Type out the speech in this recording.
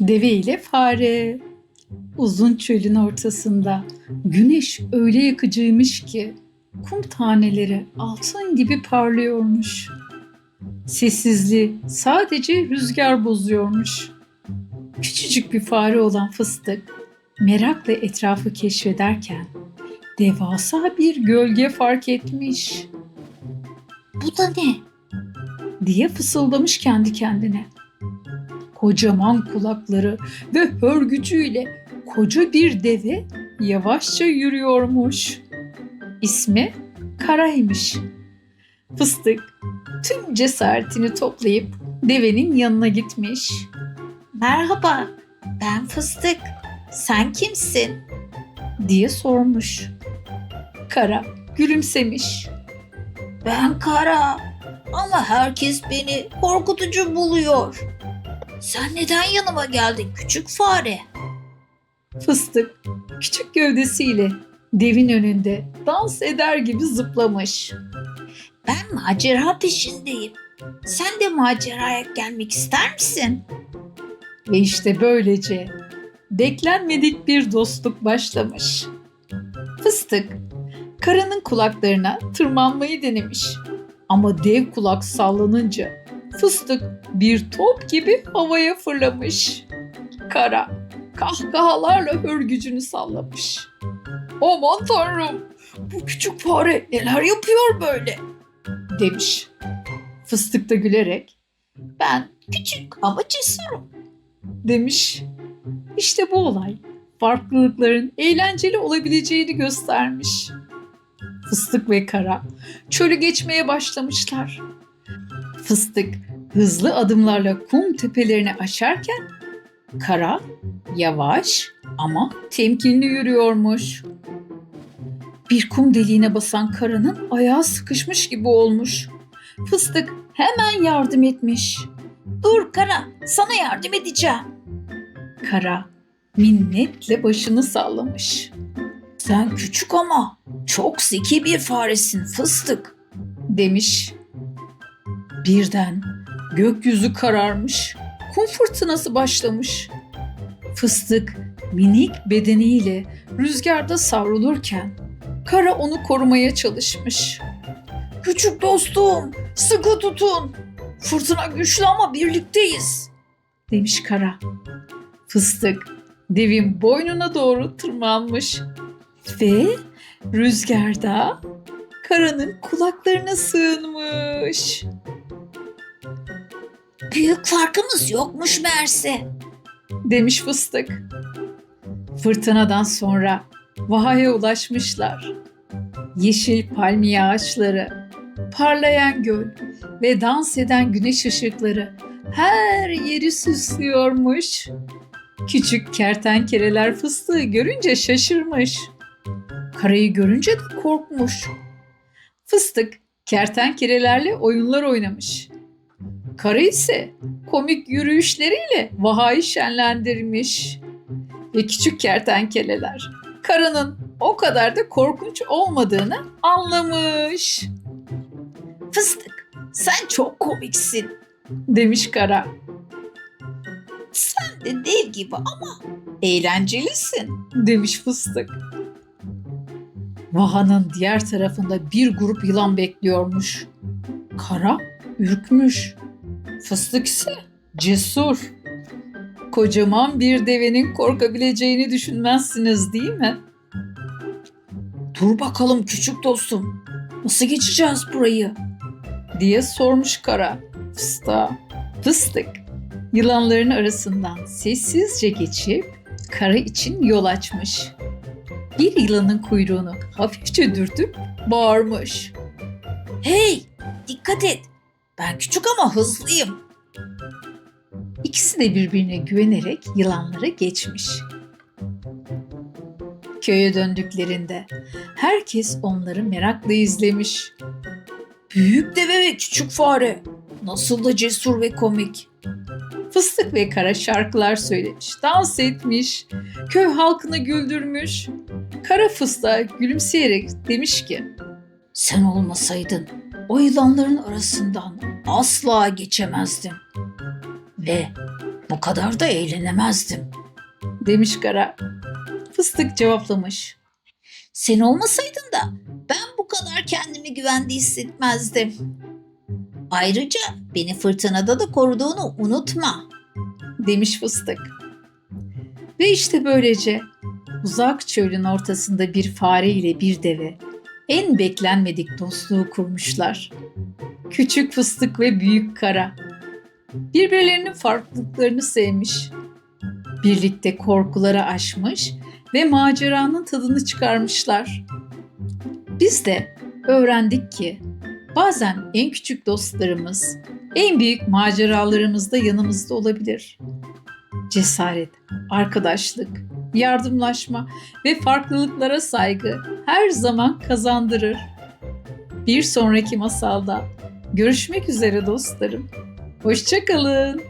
Deve ile fare. Uzun çölün ortasında güneş öyle yakıcıymış ki kum taneleri altın gibi parlıyormuş. Sessizliği sadece rüzgar bozuyormuş. Küçücük bir fare olan fıstık merakla etrafı keşfederken devasa bir gölge fark etmiş. Bu da ne? diye fısıldamış kendi kendine. Kocaman kulakları ve hörgücüyle koca bir deve yavaşça yürüyormuş. İsmi Kara'ymış. Fıstık tüm cesaretini toplayıp devenin yanına gitmiş. Merhaba, ben Fıstık. Sen kimsin? diye sormuş. Kara gülümsemiş. Ben Kara. Ama herkes beni korkutucu buluyor. Sen neden yanıma geldin küçük fare? Fıstık küçük gövdesiyle devin önünde dans eder gibi zıplamış. Ben macera peşindeyim. Sen de maceraya gelmek ister misin? Ve işte böylece beklenmedik bir dostluk başlamış. Fıstık karının kulaklarına tırmanmayı denemiş. Ama dev kulak sallanınca fıstık bir top gibi havaya fırlamış. Kara kahkahalarla hörgücünü sallamış. Aman tanrım bu küçük fare neler yapıyor böyle demiş. Fıstık da gülerek Ben küçük ama cesurum. demiş. İşte bu olay farklılıkların eğlenceli olabileceğini göstermiş. Fıstık ve Kara çölü geçmeye başlamışlar. Fıstık hızlı adımlarla kum tepelerini aşarken Kara yavaş ama temkinli yürüyormuş. Bir kum deliğine basan Kara'nın ayağı sıkışmış gibi olmuş. Fıstık hemen yardım etmiş. Dur Kara, sana yardım edeceğim. Kara minnetle başını sallamış. Sen küçük ama çok zeki bir faresin Fıstık. Demiş. Birden gökyüzü kararmış. Kum fırtınası başlamış. Fıstık minik bedeniyle rüzgarda savrulurken Kara onu korumaya çalışmış. Küçük dostum, sıkı tutun. Fırtına güçlü ama birlikteyiz. demiş Kara. Fıstık devin boynuna doğru tırmanmış ve rüzgarda Kara'nın kulaklarına sığınmış. Büyük farkımız yokmuş meğerse. demiş fıstık. Fırtınadan sonra Vaha'ya ulaşmışlar. Yeşil palmiye ağaçları, parlayan göl ve dans eden güneş ışıkları her yeri süslüyormuş. Küçük kertenkeleler fıstığı görünce şaşırmış. Karayı görünce de korkmuş. Fıstık kertenkelelerle oyunlar oynamış. Kara ise komik yürüyüşleriyle Vaha'yı şenlendirmiş. Ve küçük kertenkeleler karının o kadar da korkunç olmadığını anlamış Fıstık, sen çok komiksin. demiş kara. Sen de dev gibi ama eğlencelisin. demiş fıstık. Vaha'nın diğer tarafında bir grup yılan bekliyormuş. Kara ürkmüş. Fıstık ise cesur. Kocaman bir devenin korkabileceğini düşünmezsiniz değil mi? Dur bakalım küçük dostum. Nasıl geçeceğiz burayı? diye sormuş kara fıstığa. Fıstık yılanların arasından sessizce geçip kara için yol açmış. Bir yılanın kuyruğunu hafifçe dürtüp bağırmış. Hey, dikkat et. Ben küçük ama hızlıyım. İkisi de birbirine güvenerek yılanları geçmiş. Köye döndüklerinde herkes onları merakla izlemiş. Büyük deve ve küçük fare. Nasıl da cesur ve komik. Fıstık ve kara şarkılar söylemiş, dans etmiş, köy halkını güldürmüş. Kara fıstığa gülümseyerek demiş ki, Sen olmasaydın o yılanların arasından asla geçemezdim. Ve Bu kadar da eğlenemezdim. demiş kara. Fıstık cevaplamış. Sen olmasaydın da ben bu kadar kendimi güvende hissetmezdim. Ayrıca beni fırtınada da koruduğunu unutma. demiş fıstık. Ve işte böylece uzak çölün ortasında bir fare ile bir deve en beklenmedik dostluğu kurmuşlar. Küçük fıstık ve büyük kara. Birbirlerinin farklılıklarını sevmiş. Birlikte korkuları aşmış ve maceranın tadını çıkarmışlar. Biz de öğrendik ki bazen en küçük dostlarımız en büyük maceralarımızda yanımızda olabilir. Cesaret, arkadaşlık, yardımlaşma ve farklılıklara saygı her zaman kazandırır. Bir sonraki masalda görüşmek üzere dostlarım. Hoşçakalın.